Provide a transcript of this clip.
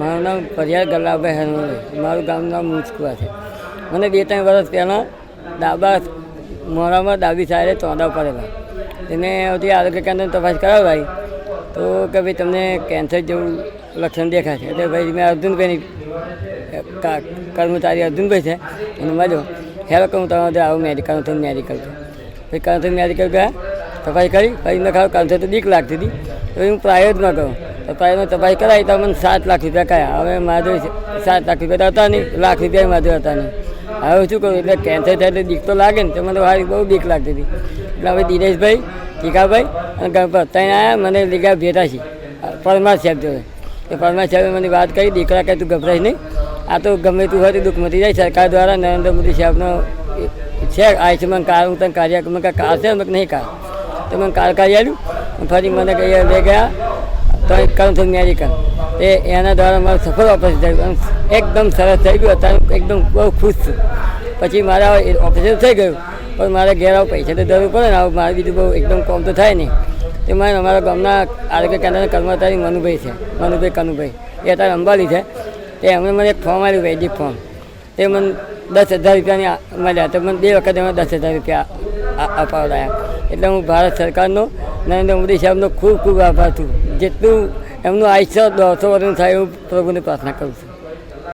મારું નામ પરિયાર ગલ્લાભાઈ હનુમાનભાઈ મારું ગામનું નામ મુચકુવા છે. મને બે ત્રણ વર્ષ પહેલાં ડાબા મોડામાં ડાબી સાઈડે ચોંદા પડેલા. એને હજી આરોગ્ય કેન્દ્રની તપાસ કરાવડાવી તો કે ભાઈ તમને કેન્સર જેવું લક્ષણ દેખાય છે. એટલે ભાઈ મેં અર્જુનભાઈની કા- કર્મચારી અર્જુનભાઈ છે. એને મળ્યો. હેલો કહું તમારે આવું મેડિકલ તો મેડિકલ પછી કાંથી મેડિકલ ગયા, તપાસ કરી. પછી મેં ખાવ કાંથી તો બીક લાગતી હતી. તો હું પ્રાઇવેટમાં ગયો તો એમાં તપાસ કરાવી તો મને સાત લાખ રૂપિયા કયા હવે મારે સાત લાખ રૂપિયા હતા નહીં. લાખ રૂપિયા મારે હતા નહીં. હવે શું કરું? એટલે કેન્સર થાય એટલે બીક તો લાગે ને. તો મને હારી બહુ બીક લાગતી હતી. એટલે હવે દિનેશભાઈ, ટીકાભાઈ અને ગણપત ત્યાં આવ્યા મને લીગા ભેટા છે. પરમાર સાહેબ જોડે. એ પરમાર સાહેબે મને વાત કરી. દીકરા કે તું ગભરાઈશ નહીં. આ તો ગમે તું હોય તો દુઃખ મટી જાય. સરકાર દ્વારા નરેન્દ્ર મોદી સાહેબનો છે. આયુષ્યમાન કાર્ડ હું તને કાર્ય મેં કાં કાર છે મેં નહીં કાર તો મને કાર કાઢી આવ્યું ફરી મને કહી લઈ ગયા. તો એક કર્મ થયું મેડિકલ એ એના દ્વારા મારું સફળ ઓપરેશન થયું. એકદમ સરસ થઈ ગયું. અત્યારે એકદમ બહુ ખુશ છું. પછી મારા ઓપરેશન થઈ ગયું. પણ મારે ઘેર આવું પૈસા તો જરૂર પડે ને. આવું મારે બીજું બહુ એકદમ કોમ તો થાય નહીં. તે મને અમારા ગામના આરોગ્ય કેન્દ્રના કર્મચારી મનુભાઈ છે. મનુભાઈ કનુભાઈ. એ અત્યારે અંબાલી છે. તે એમણે મને એક ફોર્મ આવ્યું વૈદિક ફોર્મ તે મને દસ હજાર રૂપિયાની મળ્યા તો મને બે વખત એમાં દસ હજાર રૂપિયા અપાવડાયા એટલે હું ભારત સરકારનો, નરેન્દ્ર મોદી સાહેબનો ખૂબ ખૂબ આભાર છું. જેટલું એમનું આયુષ્ય દોઢસો વર્ષનું થાય એવું પ્રભુને પ્રાર્થના કરું છું.